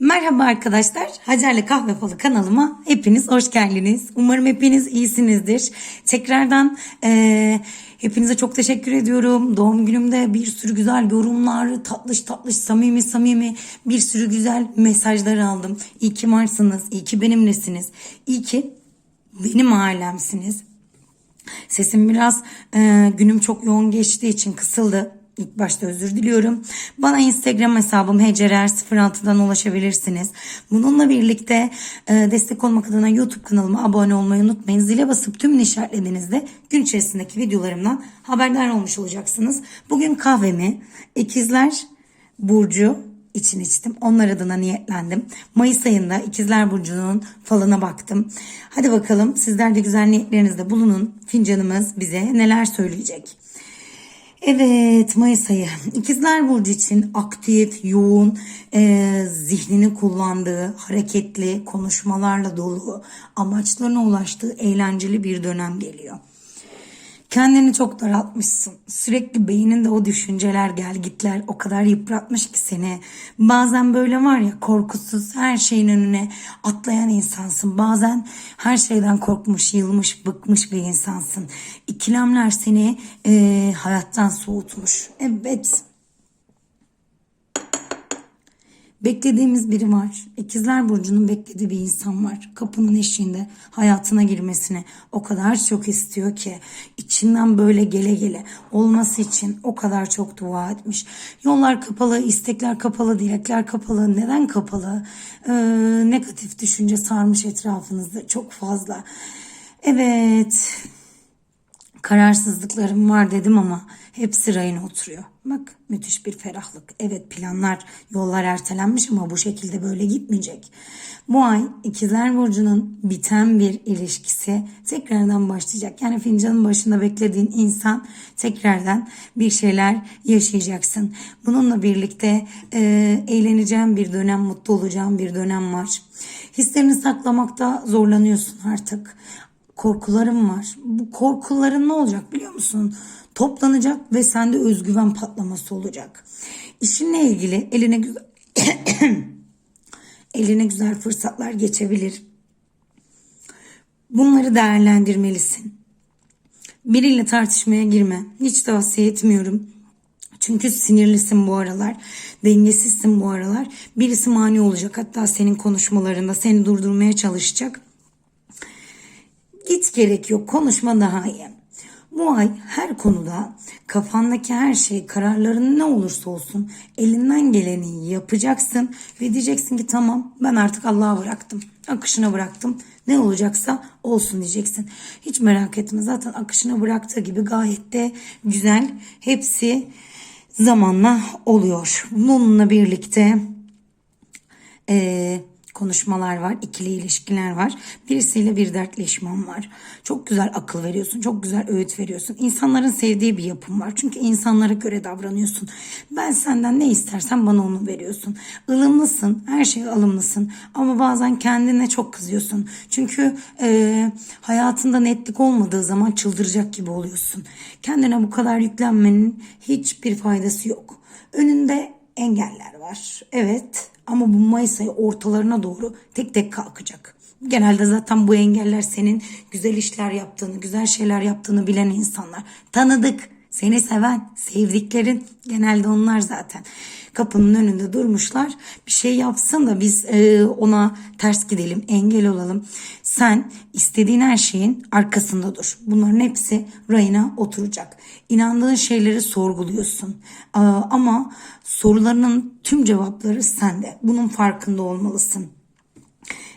Merhaba arkadaşlar. Hacer'le Kahve Falı kanalıma hepiniz hoş geldiniz. Umarım hepiniz iyisinizdir. Tekrardan eee, hepinize çok teşekkür ediyorum. Doğum günümde bir sürü güzel yorumlar, tatlış tatlış, samimi samimi bir sürü güzel mesajlar aldım. İyi ki varsınız, iyi ki benimlesiniz, iyi ki benim ailemsiniz. Sesim biraz e, günüm çok yoğun geçtiği için kısıldı. İlk başta özür diliyorum. Bana Instagram hesabım hecerer06'dan ulaşabilirsiniz. Bununla birlikte e, destek olmak adına YouTube kanalıma abone olmayı unutmayın. Zile basıp tüm işaretlediğinizde gün içerisindeki videolarımdan haberdar olmuş olacaksınız. Bugün kahvemi ikizler Burcu için içtim. Onlar adına niyetlendim. Mayıs ayında İkizler Burcu'nun falına baktım. Hadi bakalım sizler de güzel niyetlerinizde bulunun. Fincanımız bize neler söyleyecek. Evet Mayıs ayı İkizler Burcu için aktif, yoğun, e, zihnini kullandığı, hareketli, konuşmalarla dolu, amaçlarına ulaştığı eğlenceli bir dönem geliyor. Kendini çok daraltmışsın. Sürekli beyninde o düşünceler gel gitler o kadar yıpratmış ki seni. Bazen böyle var ya korkusuz her şeyin önüne atlayan insansın. Bazen her şeyden korkmuş, yılmış, bıkmış bir insansın. İkilemler seni eee, hayattan soğutmuş. Evet. Beklediğimiz biri var. İkizler Burcu'nun beklediği bir insan var. Kapının eşiğinde hayatına girmesini o kadar çok istiyor ki içinden böyle gele gele olması için o kadar çok dua etmiş. Yollar kapalı, istekler kapalı, dilekler kapalı. Neden kapalı? Ee, negatif düşünce sarmış etrafınızda çok fazla. Evet. Kararsızlıklarım var dedim ama hepsi rayına oturuyor. Bak müthiş bir ferahlık. Evet planlar, yollar ertelenmiş ama bu şekilde böyle gitmeyecek. Bu ay ikizler burcunun biten bir ilişkisi tekrardan başlayacak. Yani fincanın başında beklediğin insan tekrardan bir şeyler yaşayacaksın. Bununla birlikte e, eğleneceğin bir dönem, mutlu olacağın bir dönem var. Hislerini saklamakta zorlanıyorsun artık korkularım var. Bu korkuların ne olacak biliyor musun? Toplanacak ve sende özgüven patlaması olacak. İşinle ilgili eline güzel eline güzel fırsatlar geçebilir. Bunları değerlendirmelisin. Biriyle tartışmaya girme. Hiç tavsiye etmiyorum. Çünkü sinirlisin bu aralar. Dengesizsin bu aralar. Birisi mani olacak. Hatta senin konuşmalarında seni durdurmaya çalışacak. Hiç gerek yok. Konuşma daha iyi. Bu ay her konuda kafandaki her şey kararların ne olursa olsun elinden geleni yapacaksın ve diyeceksin ki tamam ben artık Allah'a bıraktım. Akışına bıraktım. Ne olacaksa olsun diyeceksin. Hiç merak etme zaten akışına bıraktığı gibi gayet de güzel. Hepsi zamanla oluyor. Bununla birlikte eee konuşmalar var, ikili ilişkiler var. Birisiyle bir dertleşmem var. Çok güzel akıl veriyorsun, çok güzel öğüt veriyorsun. İnsanların sevdiği bir yapım var. Çünkü insanlara göre davranıyorsun. Ben senden ne istersen bana onu veriyorsun. Ilımlısın, her şeye alımlısın. Ama bazen kendine çok kızıyorsun. Çünkü e, hayatında netlik olmadığı zaman çıldıracak gibi oluyorsun. Kendine bu kadar yüklenmenin hiçbir faydası yok. Önünde engeller var. Evet ama bu Mayıs ayı ortalarına doğru tek tek kalkacak. Genelde zaten bu engeller senin güzel işler yaptığını, güzel şeyler yaptığını bilen insanlar. Tanıdık, seni seven, sevdiklerin genelde onlar zaten. Kapının önünde durmuşlar. Bir şey yapsın da biz e, ona ters gidelim, engel olalım. Sen istediğin her şeyin arkasında dur. Bunların hepsi rayına oturacak. İnandığın şeyleri sorguluyorsun. Aa, ama sorularının tüm cevapları sende. Bunun farkında olmalısın.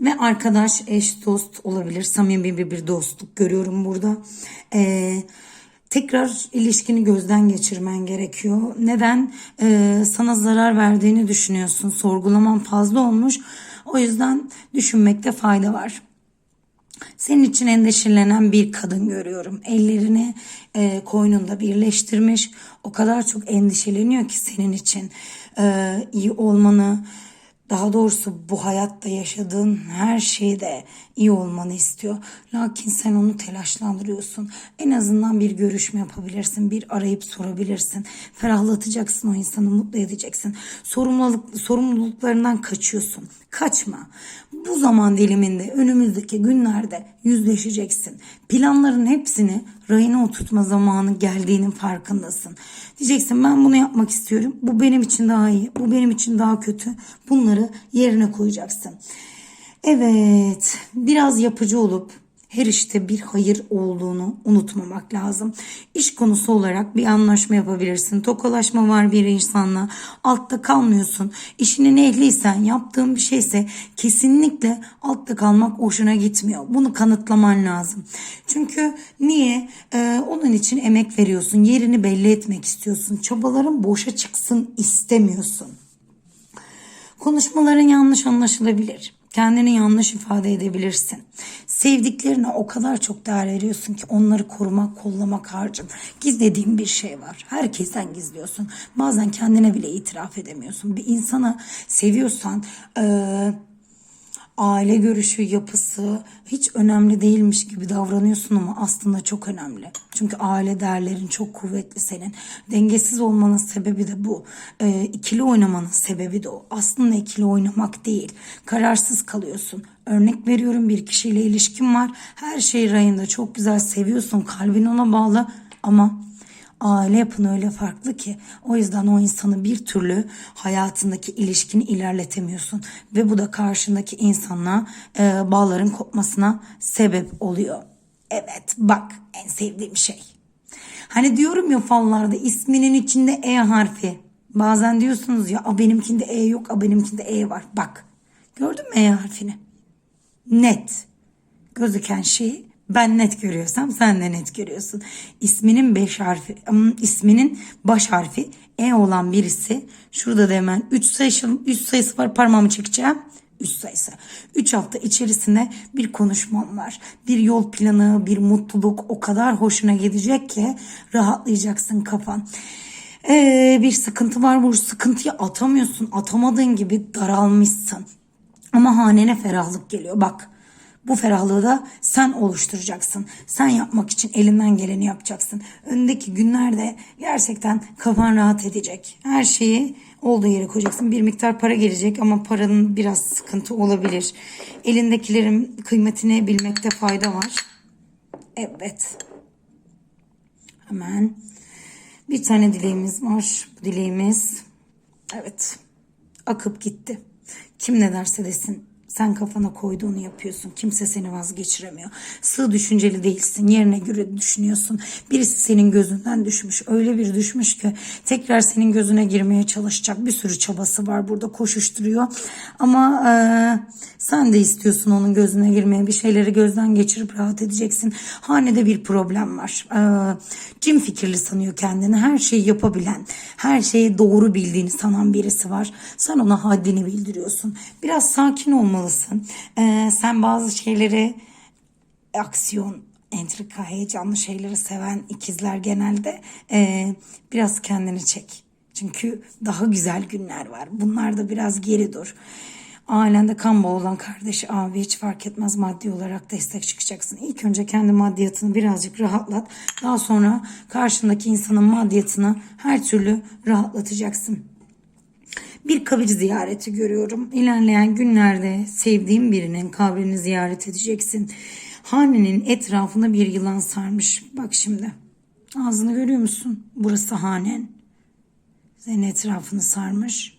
Ve arkadaş, eş, dost olabilir. Samimi bir, bir dostluk görüyorum burada. Ee, tekrar ilişkini gözden geçirmen gerekiyor. Neden? Ee, sana zarar verdiğini düşünüyorsun. Sorgulaman fazla olmuş. O yüzden düşünmekte fayda var. Senin için endişelenen bir kadın görüyorum. Ellerini e, koynunda birleştirmiş. O kadar çok endişeleniyor ki senin için e, iyi olmanı, daha doğrusu bu hayatta yaşadığın her şeyde iyi olmanı istiyor. Lakin sen onu telaşlandırıyorsun. En azından bir görüşme yapabilirsin. Bir arayıp sorabilirsin. Ferahlatacaksın o insanı mutlu edeceksin. Sorumluluk, sorumluluklarından kaçıyorsun. Kaçma. Bu zaman diliminde önümüzdeki günlerde yüzleşeceksin. Planların hepsini rayına oturtma zamanı geldiğinin farkındasın. Diyeceksin ben bunu yapmak istiyorum. Bu benim için daha iyi. Bu benim için daha kötü. Bunları yerine koyacaksın. Evet, biraz yapıcı olup her işte bir hayır olduğunu unutmamak lazım. İş konusu olarak bir anlaşma yapabilirsin. Tokalaşma var bir insanla. Altta kalmıyorsun. İşinin ehliysen yaptığın bir şeyse kesinlikle altta kalmak hoşuna gitmiyor. Bunu kanıtlaman lazım. Çünkü niye? Ee, onun için emek veriyorsun. Yerini belli etmek istiyorsun. Çabaların boşa çıksın istemiyorsun. Konuşmaların yanlış anlaşılabilir. Kendini yanlış ifade edebilirsin. Sevdiklerine o kadar çok değer veriyorsun ki onları korumak, kollamak harcın. Gizlediğin bir şey var. Herkesten gizliyorsun. Bazen kendine bile itiraf edemiyorsun. Bir insanı seviyorsan... Ee, aile görüşü, yapısı hiç önemli değilmiş gibi davranıyorsun ama aslında çok önemli. Çünkü aile değerlerin çok kuvvetli senin. Dengesiz olmanın sebebi de bu. Ee, ikili oynamanın sebebi de o. Aslında ikili oynamak değil. Kararsız kalıyorsun. Örnek veriyorum bir kişiyle ilişkin var. Her şey rayında çok güzel seviyorsun. Kalbin ona bağlı ama aile yapın öyle farklı ki o yüzden o insanı bir türlü hayatındaki ilişkini ilerletemiyorsun ve bu da karşındaki insanla e, bağların kopmasına sebep oluyor. Evet bak en sevdiğim şey. Hani diyorum ya fallarda isminin içinde E harfi. Bazen diyorsunuz ya a benimkinde E yok a benimkinde E var. Bak gördün mü E harfini? Net gözüken şeyi ben net görüyorsam sen de net görüyorsun. İsminin beş harfi, isminin baş harfi E olan birisi. Şurada da hemen 3 sayısı, 3 sayısı var parmağımı çekeceğim. 3 sayısı. 3 hafta içerisinde bir konuşmam var. Bir yol planı, bir mutluluk o kadar hoşuna gidecek ki rahatlayacaksın kafan. Ee, bir sıkıntı var bu sıkıntıyı atamıyorsun. Atamadığın gibi daralmışsın. Ama hanene ferahlık geliyor bak. Bu ferahlığı da sen oluşturacaksın. Sen yapmak için elinden geleni yapacaksın. Öndeki günlerde gerçekten kafan rahat edecek. Her şeyi olduğu yere koyacaksın. Bir miktar para gelecek ama paranın biraz sıkıntı olabilir. Elindekilerin kıymetini bilmekte fayda var. Evet. Hemen bir tane dileğimiz var. Bu dileğimiz evet akıp gitti. Kim ne derse desin sen kafana koyduğunu yapıyorsun. Kimse seni vazgeçiremiyor. Sığ düşünceli değilsin. Yerine göre düşünüyorsun. Birisi senin gözünden düşmüş. Öyle bir düşmüş ki tekrar senin gözüne girmeye çalışacak. Bir sürü çabası var burada koşuşturuyor. Ama e, sen de istiyorsun onun gözüne girmeye. Bir şeyleri gözden geçirip rahat edeceksin. Hanede bir problem var. E, cin fikirli sanıyor kendini. Her şeyi yapabilen, her şeyi doğru bildiğini sanan birisi var. Sen ona haddini bildiriyorsun. Biraz sakin olmalısın. Ee, sen bazı şeyleri aksiyon, entrika, heyecanlı şeyleri seven ikizler genelde ee, biraz kendini çek. Çünkü daha güzel günler var. Bunlar da biraz geri dur. Ailende kan bağı olan kardeş, abi hiç fark etmez maddi olarak destek çıkacaksın. İlk önce kendi maddiyatını birazcık rahatlat. Daha sonra karşındaki insanın maddiyatını her türlü rahatlatacaksın bir kabir ziyareti görüyorum. İlerleyen günlerde sevdiğin birinin kabrini ziyaret edeceksin. Hanenin etrafına bir yılan sarmış. Bak şimdi. Ağzını görüyor musun? Burası hanen. Senin etrafını sarmış.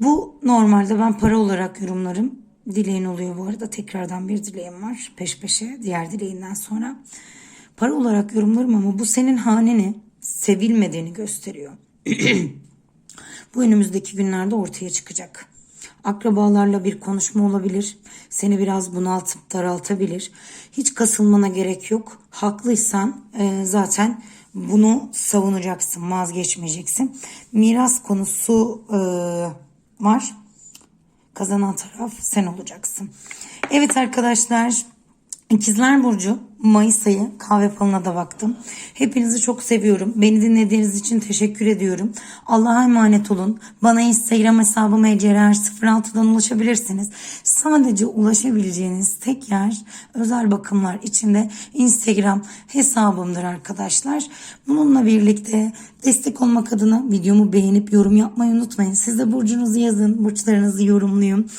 Bu normalde ben para olarak yorumlarım. Dileğin oluyor bu arada. Tekrardan bir dileğim var. Peş peşe diğer dileğinden sonra. Para olarak yorumlarım ama bu senin haneni sevilmediğini gösteriyor. Bu önümüzdeki günlerde ortaya çıkacak. Akrabalarla bir konuşma olabilir. Seni biraz bunaltıp daraltabilir. Hiç kasılmana gerek yok. Haklıysan e, zaten bunu savunacaksın, vazgeçmeyeceksin. Miras konusu e, var. Kazanan taraf sen olacaksın. Evet arkadaşlar, İkizler Burcu Mayıs ayı kahve falına da baktım. Hepinizi çok seviyorum. Beni dinlediğiniz için teşekkür ediyorum. Allah'a emanet olun. Bana Instagram hesabım ecrer06'dan ulaşabilirsiniz. Sadece ulaşabileceğiniz tek yer özel bakımlar içinde Instagram hesabımdır arkadaşlar. Bununla birlikte destek olmak adına videomu beğenip yorum yapmayı unutmayın. Siz de burcunuzu yazın. Burçlarınızı yorumlayın.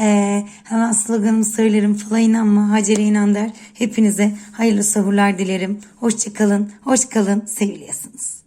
Ee, hemen sloganımı söylerim. Fala inanma, Hacer'e inan der. Hepinize hayırlı sabırlar dilerim. Hoşçakalın, hoş kalın, seviliyorsunuz.